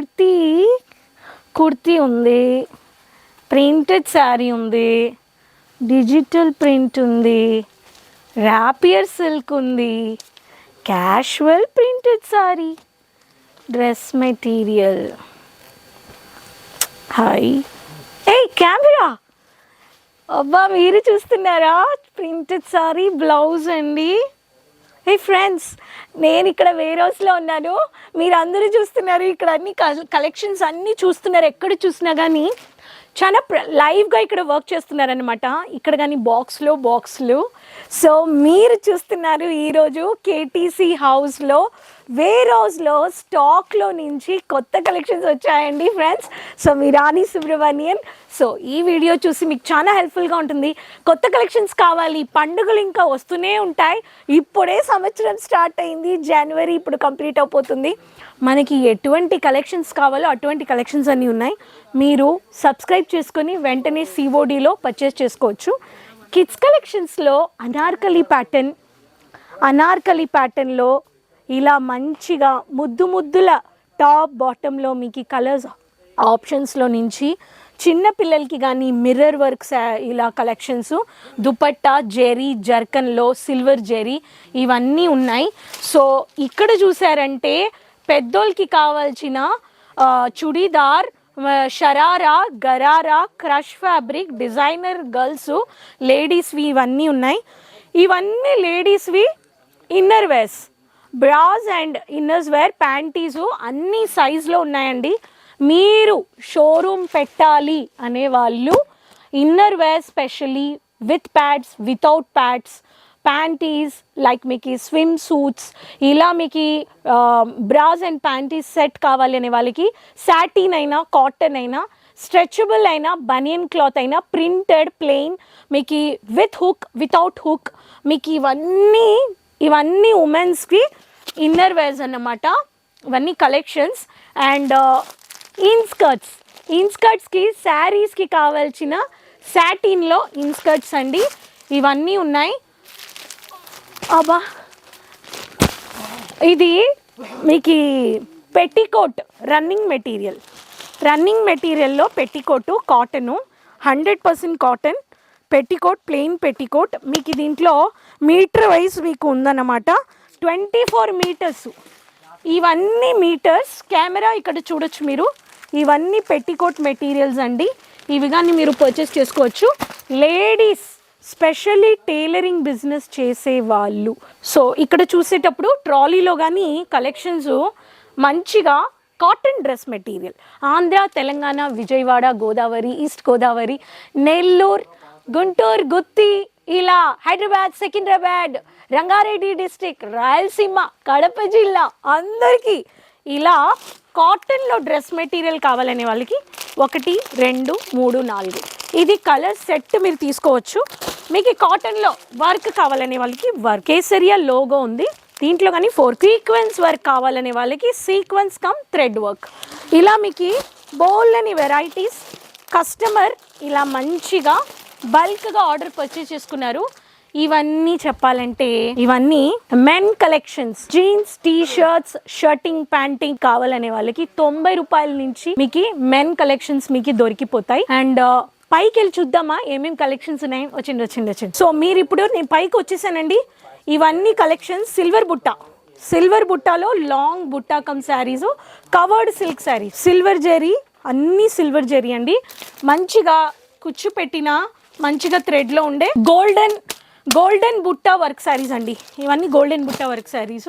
కుర్తీ కుర్తీ ఉంది ప్రింటెడ్ శారీ ఉంది digital print ఉంది ర్యాపియర్ సిల్క్ ఉంది casual printed saree dress material. Hi. ఏ కెమెరా. అబ్బా మీరు చూస్తున్నారా? ప్రింటెడ్ సారీ బ్లౌజ్ అండి. ఏ ఫ్రెండ్స్ నేను ఇక్కడ వేరే హౌస్లో ఉన్నాను. మీరు అందరూ చూస్తున్నారు ఇక్కడ అన్ని కలెక్షన్స్ అన్నీ చూస్తున్నారు. ఎక్కడ చూసినా కానీ చాలా లైవ్గా ఇక్కడ వర్క్ చేస్తున్నారనమాట ఇక్కడ కానీ బాక్స్లో బాక్స్లు సో మీరు చూస్తున్నారు ఈరోజు కేటీసీ హౌస్లో వేర్ హౌస్లో స్టాక్లో నుంచి కొత్త కలెక్షన్స్ వచ్చాయండి ఫ్రెండ్స్. సో మీ రాణి సుబ్రహ్మణ్యన్. సో ఈ వీడియో చూసి మీకు చాలా హెల్ప్ఫుల్గా ఉంటుంది. కొత్త కలెక్షన్స్ కావాలి పండుగలు ఇంకా వస్తూనే ఉంటాయి. ఇప్పుడే సంవత్సరం స్టార్ట్ అయింది జనవరి ఇప్పుడు కంప్లీట్ అయిపోతుంది. మనకి ఎటువంటి కలెక్షన్స్ కావాలో అటువంటి కలెక్షన్స్ అన్నీ ఉన్నాయి. మీరు సబ్స్క్రైబ్ చేసుకొని వెంటనే సిఓడిలో పర్చేస్ చేసుకోవచ్చు. కిడ్స్ కలెక్షన్స్లో అనార్కలి ప్యాటర్న్ అనార్కలి ప్యాటర్న్లో ఇలా మంచిగా ముద్దు ముద్దుల టాప్ బాటంలో మీకు కలర్స్ ఆప్షన్స్లో నుంచి చిన్న పిల్లలకి కానీ మిర్రర్ వర్క్స్ ఇలా కలెక్షన్స్ దుపట్టా జెరీ జర్కన్లో సిల్వర్ జెరీ ఇవన్నీ ఉన్నాయి. సో ఇక్కడ చూసారంటే పెద్దోళ్ళకి కావాల్సిన churidar sharara gharara crush fabric designer girls లేడీస్వి ఇవన్నీ ఉన్నాయి. ఇవన్నీ లేడీస్వి inner wears. Bras and inners wear panties అన్ని సైజులో ఉన్నాయండి. మీరు షోరూమ్ పెట్టాలి అనే వాళ్ళు inner wear specially with pads without pads panties like మీకు స్విమ్ సూట్స్ ఇలా మీకు బ్రాస్ అండ్ ప్యాంటీస్ సెట్ కావాలి అనే వాళ్ళకి సాటిన్ అయినా కాటన్ అయినా స్ట్రెచబుల్ అయినా బనియన్ క్లాత్ అయినా ప్రింటెడ్ ప్లెయిన్ మీకు విత్ హుక్ వితౌట్ హుక్ మీకు ఇవన్నీ ఇవన్నీ ఉమెన్స్కి ఇన్నర్ వేర్స్ అన్నమాట. ఇవన్నీ కలెక్షన్స్ అండ్ ఇన్స్కర్ట్స్ ఇన్స్కర్ట్స్కి శారీస్కి కావాల్సిన సాటిన్లో ఇన్స్కర్ట్స్ అండి. ఇవన్నీ ఉన్నాయి. అబ్బా! ఇది మీకు petticoat running material running మెటీరియల్లో petticoat cotton hundred percent cotton petticoat plain petticoat మీకు దీంట్లో మీటర్ వైజ్ మీకు ఉందన్నమాట. Twenty four metres. ఇవన్నీ మీటర్స్ కెమెరా ఇక్కడ చూడొచ్చు మీరు. ఇవన్నీ పెట్టికోట్ మెటీరియల్స్ అండి. ఇవి కానీ మీరు పర్చేస్ చేసుకోవచ్చు. లేడీస్ స్పెషల్లీ టైలరింగ్ బిజినెస్ చేసే వాళ్ళు. సో ఇక్కడ చూసేటప్పుడు ట్రాలీలో కానీ కలెక్షన్స్ మంచిగా cotton dress material Andhra Telangana Vijayawada Godavari East Godavari Nellore Guntur Gutti ఇలా హైదరాబాద్ సికింద్రాబాద్ రంగారెడ్డి డిస్టిక్ రాయలసీమ కడప జిల్లా అందరికీ ఇలా కాటన్లో డ్రెస్ మెటీరియల్ కావాలనే వాళ్ళకి ఒకటి రెండు మూడు నాలుగు. ఇది కలర్ సెట్ మీరు తీసుకోవచ్చు. మీకు కాటన్లో వర్క్ కావాలనే వాళ్ళకి వర్క్ కేసరియా లోగో ఉంది. దీంట్లో కానీ ఫోర్ సీక్వెన్స్ వర్క్ కావాలనే వాళ్ళకి సీక్వెన్స్ కమ్ థ్రెడ్ వర్క్. ఇలా మీకు బోల్ అని వెరైటీస్ కస్టమర్ ఇలా మంచిగా బల్క్గా ఆర్డర్ పర్చేస్ చేసుకున్నారు. ఇవన్నీ చెప్పాలంటే ఇవన్నీ men collections jeans T shirts shirting panting కావాలనే వాళ్ళకి తొంభై రూపాయల నుంచి మీకు మెన్ కలెక్షన్స్ మీకు దొరికిపోతాయి. అండ్ uh, పైకి వెళ్ళి చూద్దామా? ఏమేమి కలెక్షన్స్ ఉన్నాయి? వచ్చింది వచ్చింది వచ్చింది. సో మీరు ఇప్పుడు నేను పైకి వచ్చేసానండి. ఇవన్నీ కలెక్షన్స్ సిల్వర్ బుట్ట. Silver బుట్టాలో long butta cum sarees covered silk saree silver zari అన్ని సిల్వర్ జరీ అండి. మంచిగా కుచ్చు పెట్టిన మంచిగా థ్రెడ్లో ఉండే golden golden butta work sarees అండి. ఇవన్నీ golden Butta work saris.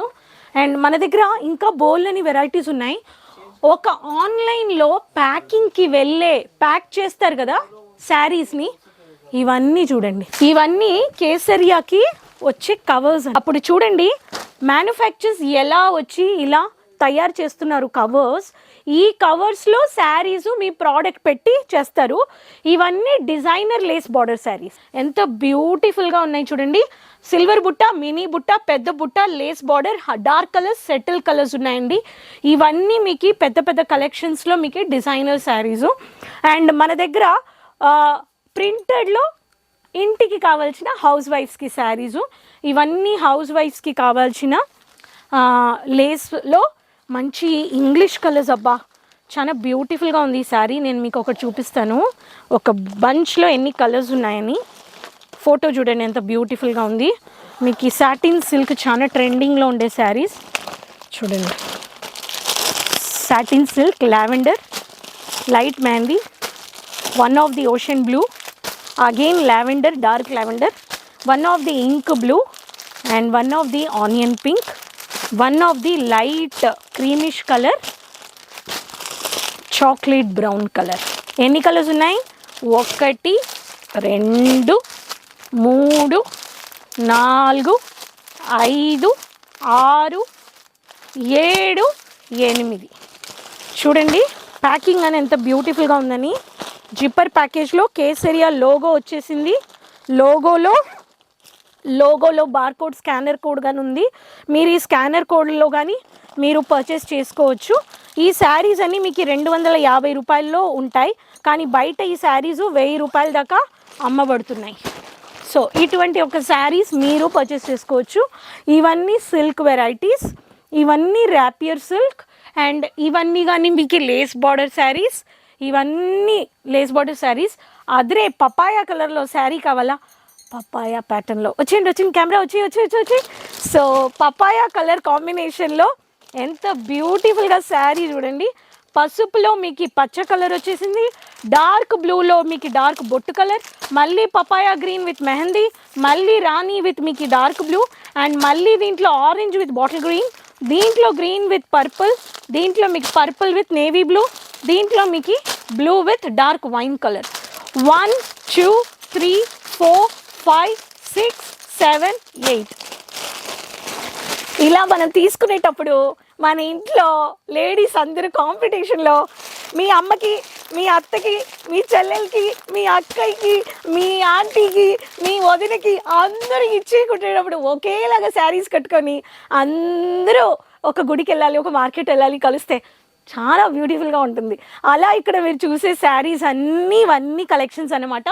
And మన దగ్గర ఇంకా బోల్ అని వెరైటీస్ ఉన్నాయి. ఒక ఆన్లైన్లో ప్యాకింగ్కి వెళ్ళే ప్యాక్ చేస్తారు కదా శారీస్ని ఇవన్నీ చూడండి. ఇవన్నీ కేసరియాకి వచ్చే కవర్స్ అప్పుడు చూడండి మ్యానుఫ్యాక్చర్స్ ఎలా వచ్చి ఇలా తయారు చేస్తున్నారు కవర్స్ ఈ కవర్స్లో శారీస్ మీ ప్రోడక్ట్ పెట్టి చేస్తారు. ఇవన్నీ డిజైనర్ లేస్ బార్డర్ శారీస్ ఎంత బ్యూటిఫుల్గా ఉన్నాయి చూడండి. సిల్వర్ బుట్ట మినీ బుట్ట పెద్ద butta lace border dark colours subtle colours ఉన్నాయండి. ఇవన్నీ మీకు పెద్ద పెద్ద కలెక్షన్స్లో మీకు డిజైనర్ శారీస్ అండ్ మన దగ్గర ప్రింటెడ్లో ఇంటికి కావాల్సిన హౌస్ వైఫ్స్కి శారీసు ఇవన్నీ హౌస్ వైఫ్స్కి కావాల్సిన లేస్లో మంచి ఇంగ్లీష్ కలర్స్ అబ్బా. చాలా బ్యూటిఫుల్గా ఉంది ఈ శారీ నేను మీకు ఒకటి చూపిస్తాను. ఒక బంచ్లో ఎన్ని కలర్స్ ఉన్నాయని. ఫోటో చూడండి ఎంత బ్యూటిఫుల్గా ఉంది. మీకు ఈ సాటిన్ సిల్క్ చాలా ట్రెండింగ్లో ఉండే శారీస్ చూడండి. Satin silk lavender light mehndi one of the ocean blue again lavender dark lavender one of the ink blue and one of the onion pink one of the light creamish colour chocolate brown colour ఎన్ని colours ఉన్నాయి? ఒకటి రెండు మూడు నాలుగు ఐదు ఆరు ఏడు ఎనిమిది. చూడండి ప్యాకింగ్ అని ఎంత బ్యూటిఫుల్గా ఉందని. జిప్పర్ ప్యాకేజ్లో కేసరియా లోగో వచ్చేసింది. లోగోలో లోగోలో బార్కోడ్ స్కానర్ కోడ్ కానీ ఉంది. మీరు ఈ స్కానర్ కోడ్లో కానీ మీరు పర్చేస్ చేసుకోవచ్చు. ఈ శారీస్ అన్నీ మీకు రెండు వందల యాభై రూపాయల్లో ఉంటాయి. కానీ బయట ఈ శారీస్ వెయ్యి రూపాయల దాకా అమ్మబడుతున్నాయి. సో ఇటువంటి ఒక శారీస్ మీరు పర్చేస్ చేసుకోవచ్చు. ఇవన్నీ సిల్క్ వెరైటీస్ ఇవన్నీ ర్యాపియర్ సిల్క్ అండ్ ఇవన్నీ కానీ మీకు లేస్ బార్డర్ శారీస్ ఇవన్నీ లేస్ బార్డర్ శారీస్ అదరే పపాయా కలర్లో శారీ కావాలా? పపాయా ప్యాటర్న్లో వచ్చిండి వచ్చింది కెమెరా వచ్చి వచ్చి వచ్చి వచ్చి సో పపాయా కలర్ కాంబినేషన్లో ఎంత బ్యూటిఫుల్గా శారీ చూడండి. పసుపులో మీకు పచ్చ కలర్ వచ్చేసింది. డార్క్ బ్లూలో మీకు డార్క్ బొట్టు కలర్. మళ్ళీ పపాయా గ్రీన్ విత్ మెహందీ. మళ్ళీ రాణి విత్ మీకు డార్క్ బ్లూ. అండ్ మళ్ళీ దీంట్లో ఆరెంజ్ విత్ బాటిల్ గ్రీన్. దీంట్లో గ్రీన్ విత్ పర్పుల్. దీంట్లో మీకు పర్పుల్ విత్ నేవీ బ్లూ. దీంట్లో మీకు blue with dark wine colour. One two three four five six seven eight. ఇలా మనం తీసుకునేటప్పుడు మన ఇంట్లో లేడీస్ అందరూ కాంపిటీషన్లో మీ అమ్మకి మీ అత్తకి మీ చెల్లెలకి మీ అక్కయ్యకి మీ ఆంటీకి మీ వదినకి అందరూ ఇచ్చి కుట్టేటప్పుడు ఒకేలాగా శారీస్ కట్టుకొని అందరూ ఒక గుడికి వెళ్ళాలి ఒక మార్కెట్ వెళ్ళాలి కలిస్తే చాలా బ్యూటిఫుల్గా ఉంటుంది. అలా ఇక్కడ మీరు చూసే శారీస్ అన్నీ ఇవన్నీ కలెక్షన్స్ అన్నమాట.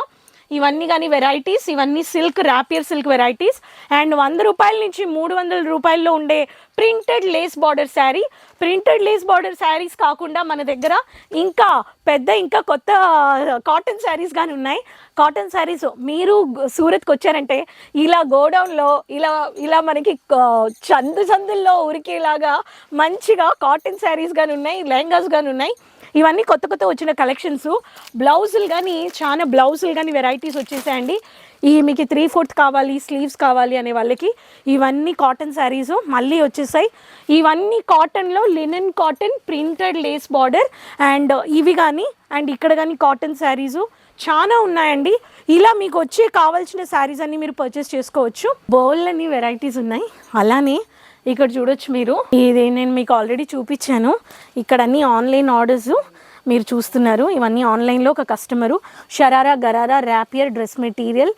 ఇవన్నీ కానీ వెరైటీస్ ఇవన్నీ silk rapier silk varieties and వంద రూపాయల నుంచి మూడు వందల రూపాయల్లో ఉండే printed lace border saree printed lace border sarees కాకుండా మన దగ్గర ఇంకా పెద్ద ఇంకా కొత్త కాటన్ శారీస్ కానీ ఉన్నాయి. కాటన్ శారీస్ మీరు సూరత్కి వచ్చారంటే ఇలా గోడౌన్లో ఇలా ఇలా మనకి చందు చందుల్లో ఉరికేలాగా మంచిగా కాటన్ శారీస్ కానీ ఉన్నాయి లెహంగాస్ కానీ ఉన్నాయి. ఇవన్నీ కొత్త కొత్త వచ్చిన కలెక్షన్స్ బ్లౌజులు కానీ చాలా బ్లౌజులు కానీ వెరైటీస్ వచ్చేసాయండి. ఈ మీకు త్రీ ఫోర్త్ కావాలి స్లీవ్స్ కావాలి అనే వాళ్ళకి ఇవన్నీ కాటన్ శారీస్ మళ్ళీ వచ్చేసాయి. ఇవన్నీ కాటన్లో linen cotton printed lace border and ఇవి కానీ అండ్ ఇక్కడ కానీ కాటన్ శారీసు చాలా ఉన్నాయండి. ఇలా మీకు వచ్చే కావాల్సిన శారీస్ అన్నీ మీరు పర్చేస్ చేసుకోవచ్చు. బౌల్ అన్ని వెరైటీస్ ఉన్నాయి. అలానే ఇక్కడ చూడొచ్చు మీరు. ఇది నేను మీకు ఆల్రెడీ చూపించాను. ఇక్కడ అన్ని ఆన్లైన్ ఆర్డర్స్ మీరు చూస్తున్నారు. ఇవన్నీ ఆన్లైన్లో ఒక customer sharara gharara rapier dress material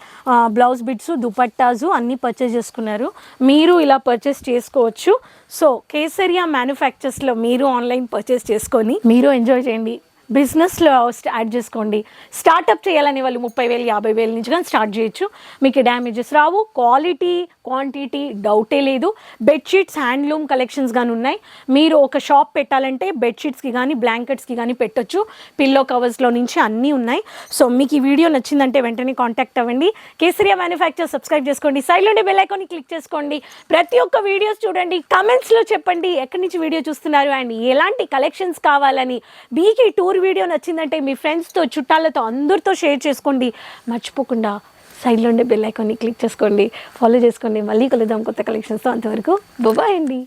blouse bits dupattas అన్నీ పర్చేస్ చేసుకున్నారు. మీరు ఇలా పర్చేస్ చేసుకోవచ్చు. సో కేసరియా మ్యానుఫ్యాక్చర్స్లో మీరు ఆన్లైన్ పర్చేస్ చేసుకొని మీరు ఎంజాయ్ చేయండి. బిజినెస్లో యాడ్ చేసుకోండి. స్టార్టప్ చేయాలనే వాళ్ళు ముప్పై వేలు యాభై వేల నుంచి కానీ స్టార్ట్ చేయొచ్చు. మీకు డ్యామేజెస్ రావు. క్వాలిటీ క్వాంటిటీ డౌటే లేదు. బెడ్షీట్స్ హ్యాండ్లూమ్ కలెక్షన్స్ కానీ ఉన్నాయి. మీరు ఒక షాప్ పెట్టాలంటే బెడ్షీట్స్కి కానీ బ్లాంకెట్స్కి కానీ పెట్టొచ్చు. పిల్లో కవర్స్లో నుంచి అన్నీ ఉన్నాయి. సో మీకు ఈ వీడియో నచ్చిందంటే వెంటనే కాంటాక్ట్ అవ్వండి. కేసరియా మ్యానుఫ్యాక్చర్ సబ్స్క్రైబ్ చేసుకోండి. సైడ్లోనే ఉండే బెల్ ఐకాన్ని క్లిక్ చేసుకోండి. ప్రతి ఒక్క వీడియోస్ చూడండి. కమెంట్స్లో చెప్పండి. ఎక్కడి నుంచి వీడియో చూస్తున్నారు? అండ్ ఎలాంటి కలెక్షన్స్ కావాలని మీకు టూర్ వీడియో నచ్చిందంటే మీ ఫ్రెండ్స్తో చుట్టాలతో అందరితో షేర్ చేసుకోండి. మర్చిపోకుండా సైడ్లో ఉండే బెల్ ఐకాన్ని క్లిక్ చేసుకోండి. ఫాలో చేసుకోండి. మళ్ళీ కలుద్దాం కొత్త కలెక్షన్స్తో. అంతవరకు బొబాయ్ అండి.